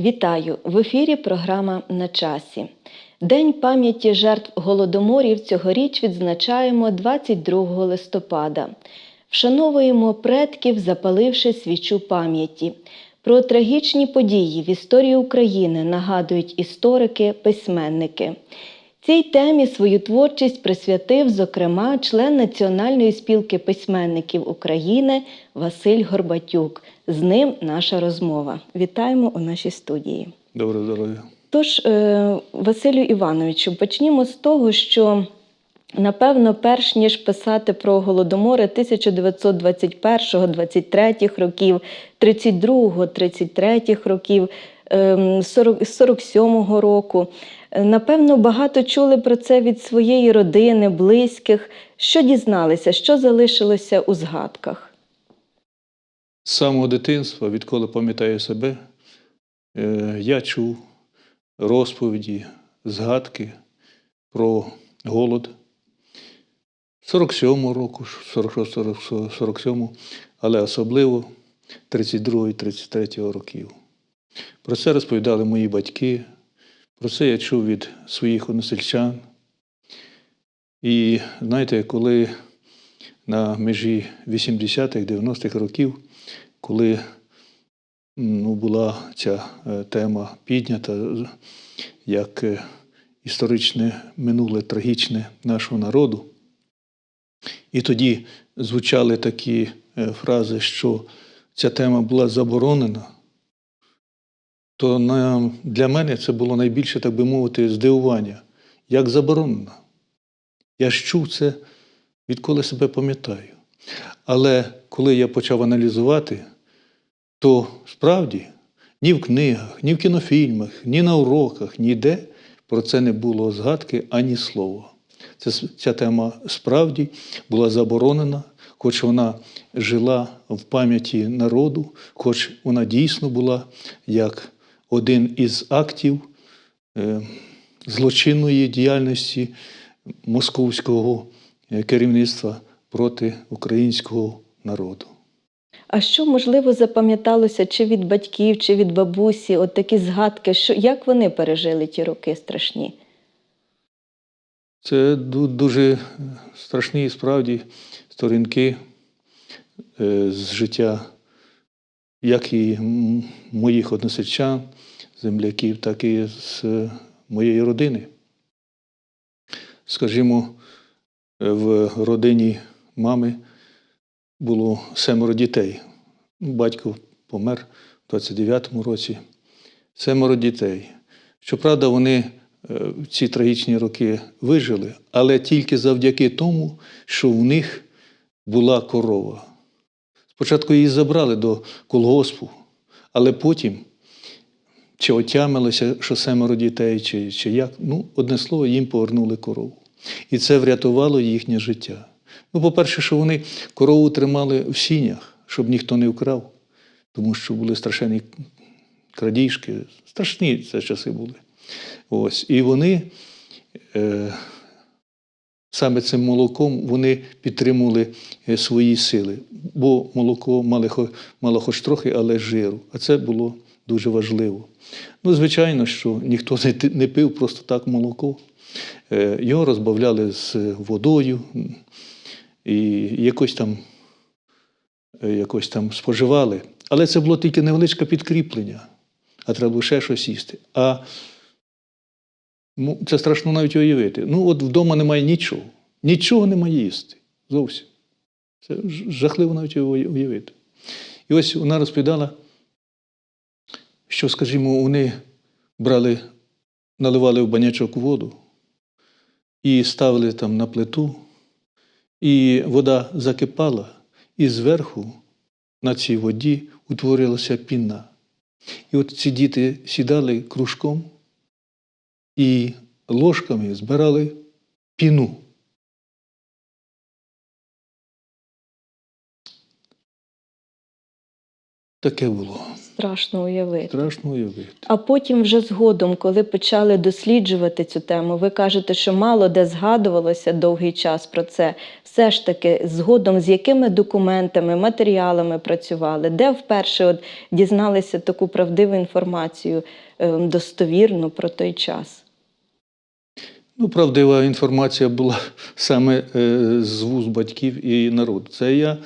Вітаю! В ефірі програма На часі. День пам'яті жертв голодоморів цьогоріч відзначаємо 22 листопада. Вшановуємо предків, запаливши свічу пам'яті. Про трагічні події в історії України нагадують історики, письменники. Цій темі свою творчість присвятив, зокрема, член Національної спілки письменників України Василь Горбатюк. З ним наша розмова. Вітаємо у нашій студії. Доброго здоров'я. Тож, е, Василю Івановичу, почнімо з того, що напевно, перш ніж писати про голодомори 1921-23 років, 32-33 років, ем, 40 47-го року. е, Напевно, багато чули про це від своєї родини, близьких. Що дізналися, що залишилося у згадках? З самого дитинства, відколи пам'ятаю себе, е, я чув розповіді, згадки про голод 47-го року, 46-47, але особливо 32-33 років. Про це розповідали мої батьки, про це я чув від своїх односельчан. І знаєте, коли на межі 80-х, 90-х років, коли ну, була ця е, тема піднята як е, історичне минуле трагічне нашого народу. І тоді звучали такі е, фрази, що ця тема була заборонена, то для мене це було найбільше, так би мовити, здивування. Як заборонена? Я ж чув це, відколи себе пам'ятаю. Але коли я почав аналізувати, то справді ні в книгах, ні в кінофільмах, ні на уроках, ніде про це не було згадки ані слова. Це, ця тема справді була заборонена, хоч вона жила в пам'яті народу, хоч вона дійсно була як один із актів е, злочинної діяльності московського е, керівництва проти українського народу. А що можливо запам'яталося чи від батьків, чи від бабусі? От такі згадки, що як вони пережили ті роки страшні? Це дуже страшні справді сторінки е, з життя, як і моїх односельчан, земляків, так і з моєї родини. Скажімо, в родині мами було семеро дітей. Батько помер у 29-му році. Семеро дітей. Щоправда, вони е, в ці трагічні роки вижили, але тільки завдяки тому, що в них була корова. Спочатку її забрали до колгоспу, але потім чи отямилося, що семеро дітей, чи, чи як, ну, одне слово, їм повернули корову. І це врятувало їхнє життя. Ну, по-перше, що вони корову тримали в сінях, щоб ніхто не вкрав, тому що були страшенні крадіжки, страшні це часи були. Ось. І вони е, саме цим молоком вони підтримували е, свої сили, бо молоко мало, мало хоч трохи, але жиру. А це було дуже важливо. Ну, звичайно, що ніхто не, пив просто так молоко. Е, Його розбавляли з водою і якось там, е, якось там споживали. Але це було тільки невеличке підкріплення, а треба було ще щось їсти. А Ну, це страшно навіть уявити. Ну, от вдома немає нічого. Нічого немає їсти. Зовсім. Це жахливо навіть уявити. І ось вона розповідала, що, скажімо, вони брали, наливали в банячок воду і ставили там на плиту, і вода закипала, і зверху на цій воді утворилася піна. І от ці діти сідали кружком і ложками збирали піну. Таке було. Страшно уявити. Страшно уявити. А потім, вже згодом, коли почали досліджувати цю тему, ви кажете, що мало де згадувалося довгий час про це. Все ж таки, згодом з якими документами, матеріалами працювали, де вперше от дізналися таку правдиву інформацію е, достовірну про той час? Ну, правдива інформація була саме е, з вуз батьків і народу. Це я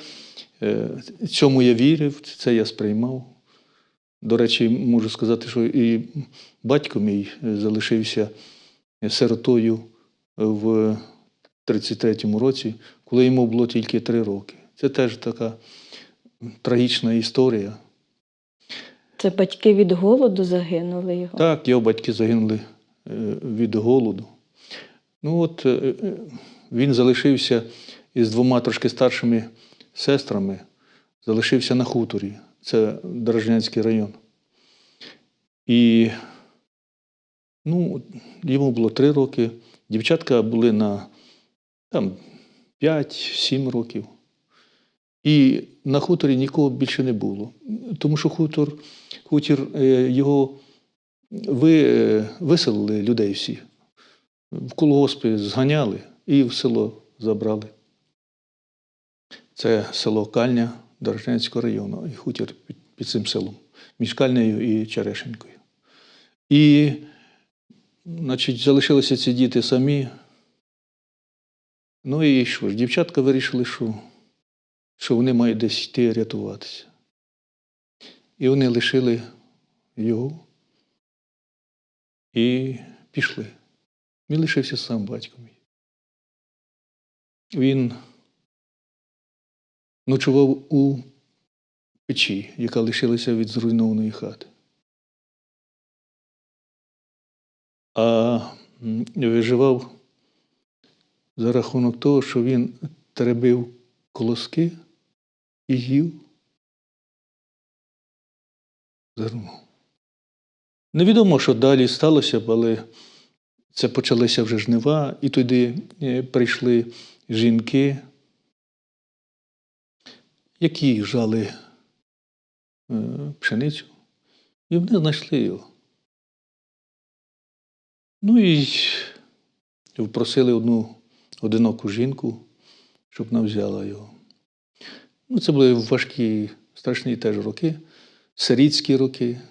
е, цьому я вірив, це я сприймав. До речі, можу сказати, що і батько мій залишився сиротою в 33-му році, коли йому було тільки три роки. Це теж така трагічна історія. Це батьки від голоду загинули його. Так, його батьки загинули е, від голоду. Ну от е, е, він залишився із двома трошки старшими сестрами, залишився на хуторі. Це Дорожнянський район. І ну, йому було три роки. Дівчатка були на там, 5-7 років. І на хуторі нікого більше не було. Тому що хутор, хутір е, його ви, е, виселили людей всі. В колгоспи зганяли і в село забрали. Це село Кальня Дорожнянського району і хутір під, під цим селом, між Кальнею і Черешенькою. І, значить, залишилися ці діти самі. Ну і що ж, дівчатка вирішили, що, що вони мають десь йти рятуватися. І вони лишили його і пішли. Він лишився сам батько. Він ночував у печі, яка лишилася від зруйнованої хати. А виживав за рахунок того, що він теребив колоски і їв зерно. Невідомо, що далі сталося, але це почалися вже жнива, і туди е, прийшли жінки, які жали е, пшеницю, і вони знайшли його. Ну і впросили одну одиноку жінку, щоб вона взяла його. Ну, це були важкі, страшні теж роки, сирітські роки.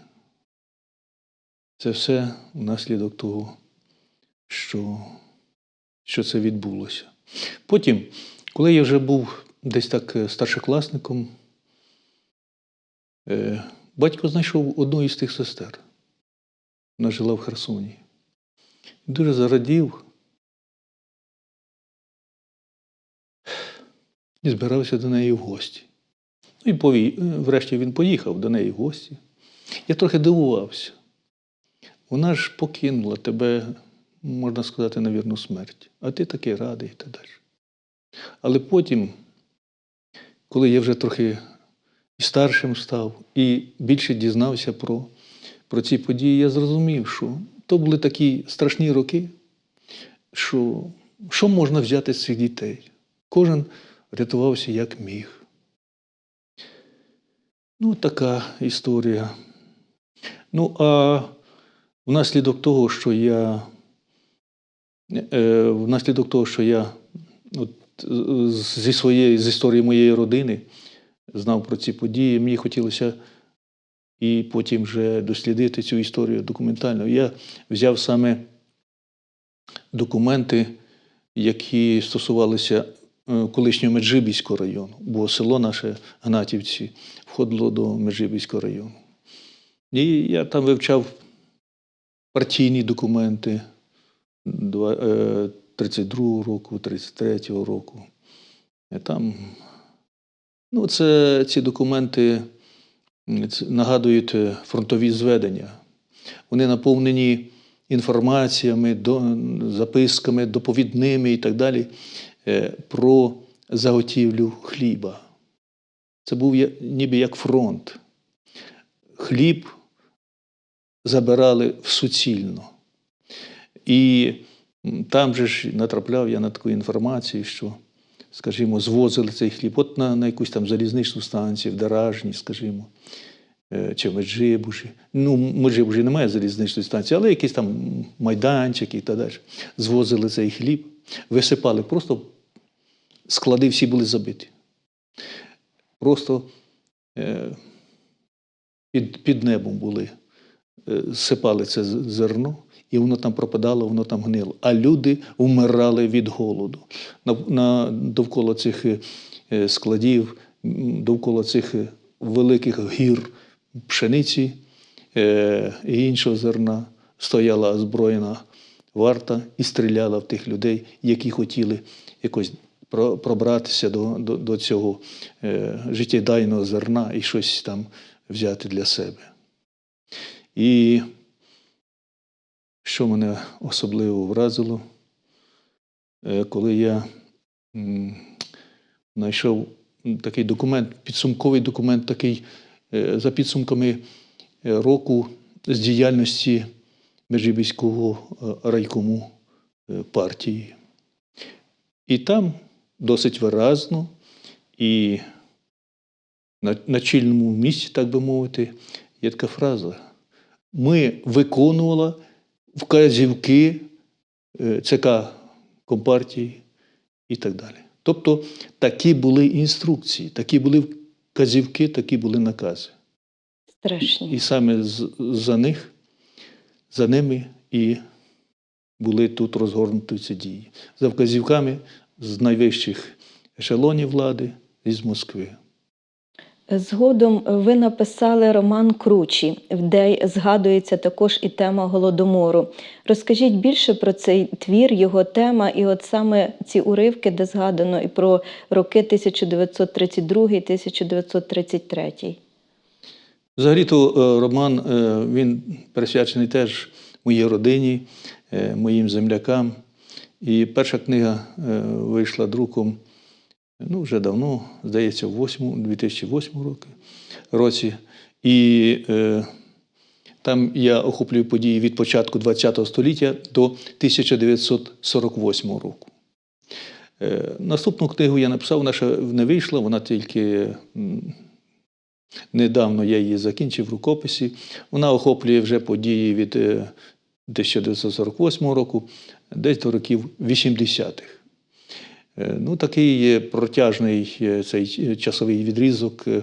Це все внаслідок того, що, що це відбулося. Потім, коли я вже був десь так е, старшокласником, е, батько знайшов одну із тих сестер. Вона жила в Херсоні. Дуже зарадів і збирався до неї в гості. Ну і пові... е, врешті він поїхав до неї в гості. Я трохи дивувався. Вона ж покинула тебе, можна сказати, на вірну смерть, а ти такий радий і так далі. Але потім, коли я вже трохи і старшим став, і більше дізнався про, про ці події, я зрозумів, що то були такі страшні роки, що що можна взяти з цих дітей? Кожен рятувався як міг. Ну, така історія. Ну, а внаслідок того, що я е, внаслідок того, що я от, зі своєї з історії моєї родини знав про ці події, мені хотілося і потім вже дослідити цю історію документально. Я взяв саме документи, які стосувалися е, колишнього Меджибіського району, бо село наше Гнатівці входило до Меджибіського району. І я там вивчав партійні документи е, 32-го року, 33-го року. Там, ну, це, ці документи нагадують е, фронтові зведення. Вони наповнені інформаціями, записками, доповідними і так далі е, про заготівлю хліба. Це був ніби як фронт. Хліб забирали в суцільно. І там же ж натрапляв я на таку інформацію, що, скажімо, звозили цей хліб от на, на якусь там залізничну станцію, в Даражні, скажімо. е, чи Меджибужі. Ну, Меджибужі немає залізничної станції, але якісь там майданчики і так далі. Звозили цей хліб, висипали, просто склади всі були забиті. Просто е, під, під небом були, е, сипали це зерно, і воно там пропадало, воно там гнило. А люди вмирали від голоду. На, на, довкола цих е, складів, довкола цих великих гір пшениці е, і іншого зерна стояла озброєна варта і стріляла в тих людей, які хотіли якось пробратися до, до, до цього е, життєдайного зерна і щось там взяти для себе. І що мене особливо вразило, е, коли я знайшов такий документ, підсумковий документ, такий е, за підсумками е, року з діяльності Межибіського райкому партії. І там досить виразно і на чільному місці, так би мовити, є така фраза. Ми виконували вказівки е, ЦК Компартії і так далі. Тобто такі були інструкції, такі були вказівки, такі були накази. Страшні. І саме за них, за ними і були тут розгорнуті ці дії. За вказівками з найвищих ешелонів влади і з Москви. Згодом ви написали роман Кручі, де згадується також і тема голодомору. Розкажіть більше про цей твір, його тема, і от саме ці уривки, де згадано і про роки 1932-1933. Взагалі-то е, роман е, він присвячений теж моїй родині, е, моїм землякам. І перша книга е, вийшла друком ну, вже давно, здається, в 8, 2008 році. І е, там я охоплюю події від початку ХХ століття до 1948 року. Е, наступну книгу я написав, вона ще не вийшла, вона тільки недавно я її закінчив в рукописі. Вона охоплює вже події від е, 1948 року, десь до років 80-х. Е, Ну, такий протяжний е, цей часовий відрізок е,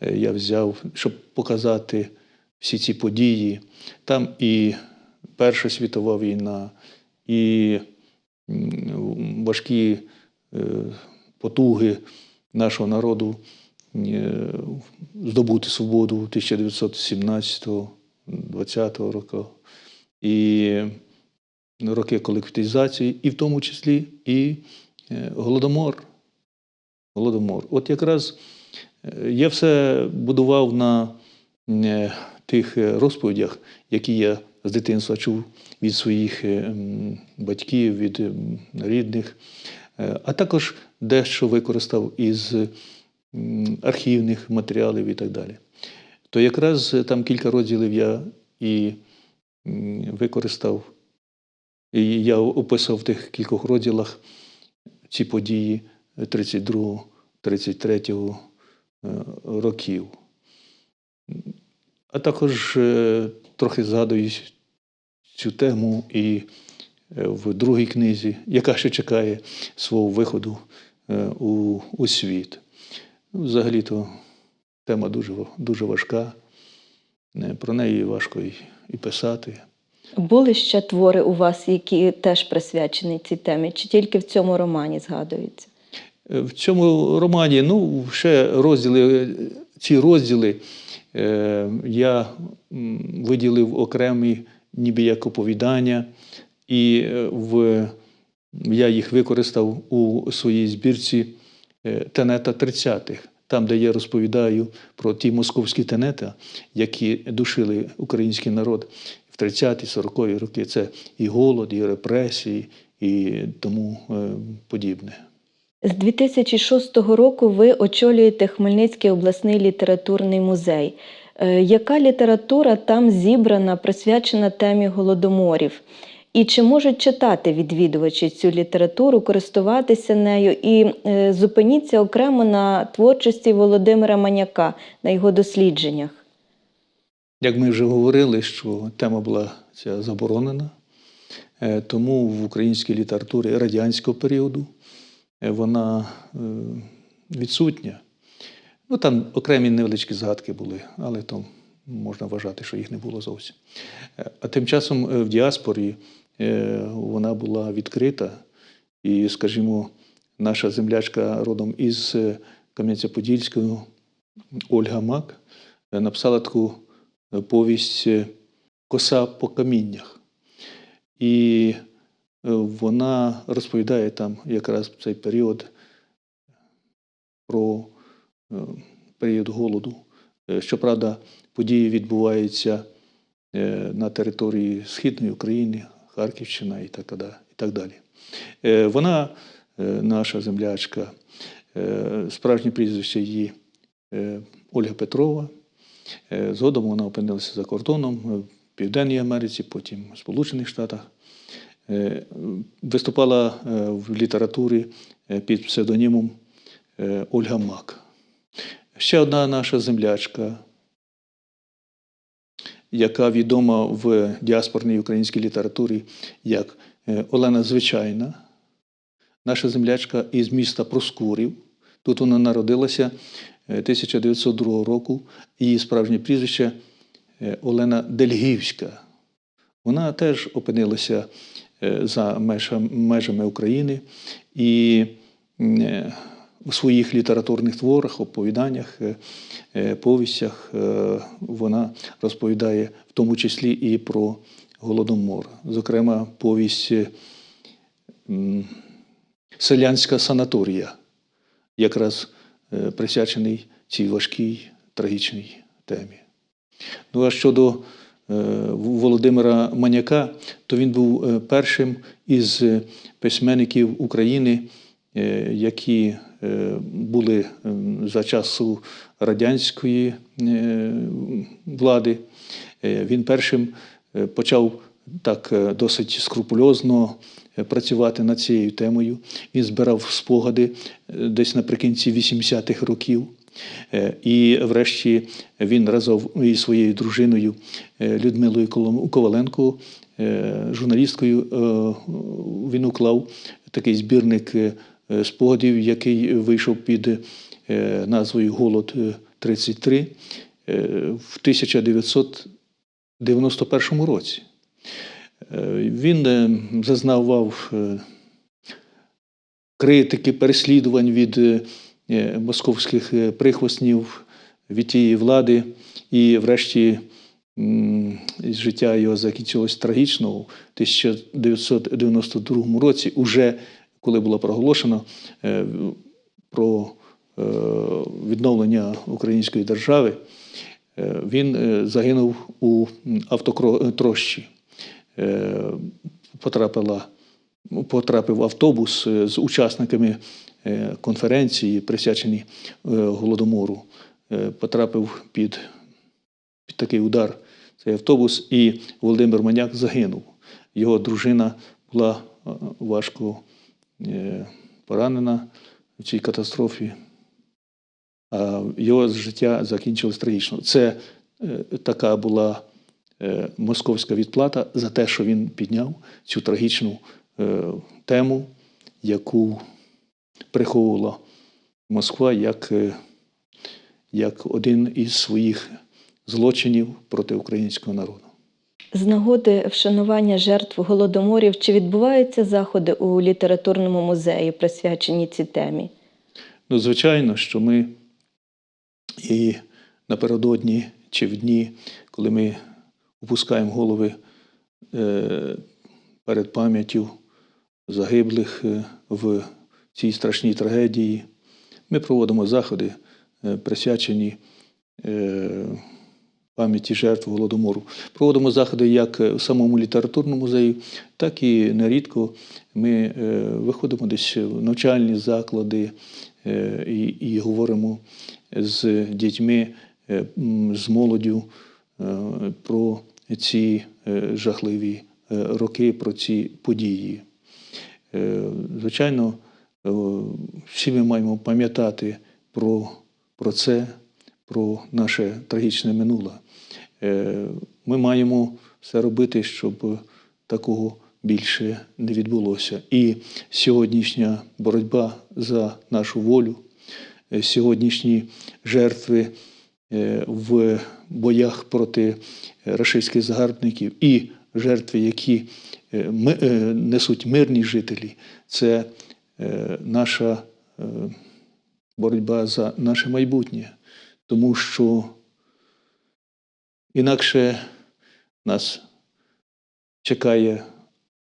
е, я взяв, щоб показати всі ці події. Там і Перша світова війна, і важкі е, потуги нашого народу е, здобути свободу 1917-20 року, і роки колективізації, і в тому числі і е, голодомор. Голодомор. От якраз е, я все будував на е, тих е, розповідях, які я з дитинства чув від своїх е, батьків, від рідних, Е, а також дещо використав із архівних матеріалів і так далі. То якраз е, там кілька розділів я і використав, і я описав в тих кількох розділах ці події 32-33 е, років. А також е, трохи згадую цю тему і е, в другій книзі, яка ще чекає свого виходу у, у світ. Ну, Взагалі-то тема дуже, дуже важка. Про неї важко і писати. Були ще твори у вас, які теж присвячені цій темі, чи тільки в цьому романі згадуються? Е, В цьому романі, ну, ще розділи, ці розділи е, я виділив окремі, ніби як оповідання, і е, в, я їх використав у своїй збірці е, тенета 30-х, там, де я розповідаю про ті московські тенета, які душили український народ в 30-ті, 40-ті роки. Це і голод, і репресії, і тому е, подібне. З 2006 року ви очолюєте Хмельницький обласний літературний музей. Е, Яка література там зібрана, присвячена темі голодоморів? І чи можуть читати відвідувачі цю літературу, користуватися нею? І е, зупиніться окремо на творчості Володимира Маняка, на його дослідженнях. Як ми вже говорили, що тема була ця заборонена, е, тому в українській літературі радянського періоду е, вона е, відсутня. Ну, там окремі невеличкі згадки були, але то можна вважати, що їх не було зовсім. А тим часом в діаспорі вона була відкрита, і, скажімо, наша землячка родом із Кам'янця-Подільського Ольга Мак написала таку повість е, Коса по каміннях. І е, вона розповідає там якраз цей період про е, період голоду. Щоправда, події відбуваються на території Східної України, Харківщина і так, далі. Вона, наша землячка, справжнє прізвище її Ольга Петрова. Е, Згодом вона опинилася за кордоном е, в Південній Америці, потім в Сполучених Штатах. Е, Виступала в літературі під псевдонімом Ольга Мак. Ще одна наша землячка, яка відома в діаспорній українській літературі як Олена Звичайна, наша землячка із міста Проскурів. Тут вона народилася 1902 року. Її справжнє прізвище е, Олена Дельгівська. Вона теж опинилася е, за межами України і е, у своїх літературних творах, оповіданнях, е, е, повістях е, вона розповідає в тому числі і про Голодомор. Зокрема, повість е, Селянська санаторія, якраз е, присвячений цій важкій трагічній темі. Ну а щодо е, Володимира Маняка, то він був е, першим із е, письменників України, е, які е, були е, за часу радянської е, влади. Е, Він першим е, почав так е, досить скрупульозно е, працювати над цією темою. Він збирав спогади е, десь наприкінці 80-х років. Е, І врешті він разом із своєю дружиною е, Людмилою Коваленко, е, журналісткою, е, він уклав такий збірник е, е, спогадів, який вийшов під е, назвою Голод е, 33 е, в 1991 році. Е, Він е, зазнавав е, критики, переслідувань від московських прихвостнів, від тієї влади, і врешті життя його закінчилось трагічно у 1992 році, уже коли було проголошено про відновлення української держави, він загинув у автотрощі. Е, Потрапила потрапив автобус е, з учасниками е, конференції, присвяченій е, Голодомору. Потрапив під, під такий удар цей автобус, і Володимир Маняк загинув. Його дружина була важко поранена в цій катастрофі, а його життя закінчилось трагічно. Це така була московська відплата за те, що він підняв цю трагічну е, тему, яку приховувала Москва як, е, як один із своїх злочинів проти українського народу. З нагоди вшанування жертв голодоморів чи відбуваються заходи у літературному музеї, присвячені цій темі? Ну, звичайно, що ми і напередодні чи в дні, коли ми опускаємо голови е, перед пам'яттю загиблих е, в цій страшній трагедії, ми проводимо заходи, е, присвячені пам'яті жертв Голодомору. Проводимо заходи як в самому літературному музеї, так і нерідко ми виходимо десь в навчальні заклади і, і говоримо з дітьми, з молоддю про ці е, жахливі е, роки, про ці події. Е, Звичайно, всі ми маємо пам'ятати про, про це, про наше трагічне минуле. Ми маємо все робити, щоб такого більше не відбулося. І сьогоднішня боротьба за нашу волю, сьогоднішні жертви в боях проти рашистських загарбників і жертви, які е, е, несуть мирні жителі, це е, наша боротьба за наше майбутнє, тому що інакше нас чекає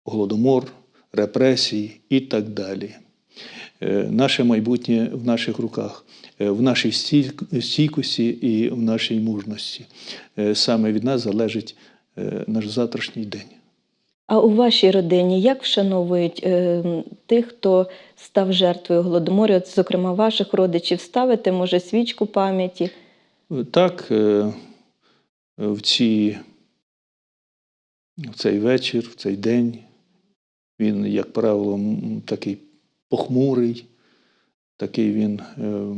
голодомор, репресії і так далі. Е, Наше майбутнє в наших руках, е, в нашій стійкості і в нашій мужності. Е, Саме від нас залежить наш завтрашній день. А у вашій родині як вшановують е, тих, хто став жертвою голодомору? От, зокрема, ваших родичів ставите, може, свічку пам'яті? Так, е, в, ці, в цей вечір, в цей день, він, як правило, такий похмурий, такий він, е,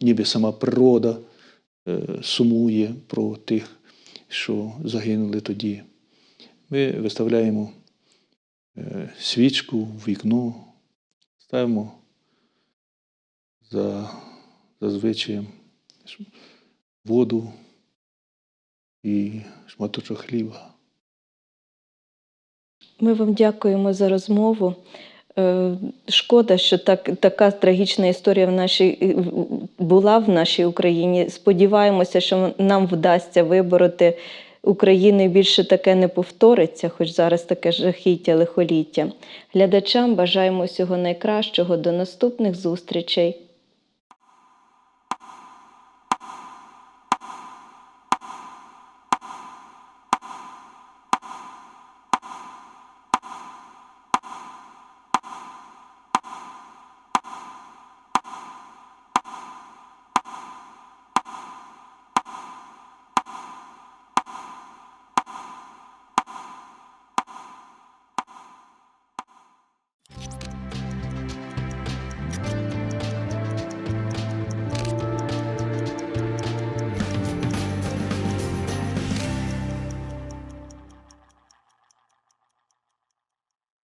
ніби сама природа е, сумує про тих, що загинули тоді. Ми виставляємо е, свічку в вікно, ставимо за, за звичаєм воду і шматочок хліба. Ми вам дякуємо за розмову. Е, Шкода, що так, така трагічна історія в нашій, була в нашій Україні. Сподіваємося, що нам вдасться вибороти України більше таке не повториться, хоч зараз таке жахіття, лихоліття. Глядачам бажаємо всього найкращого. До наступних зустрічей.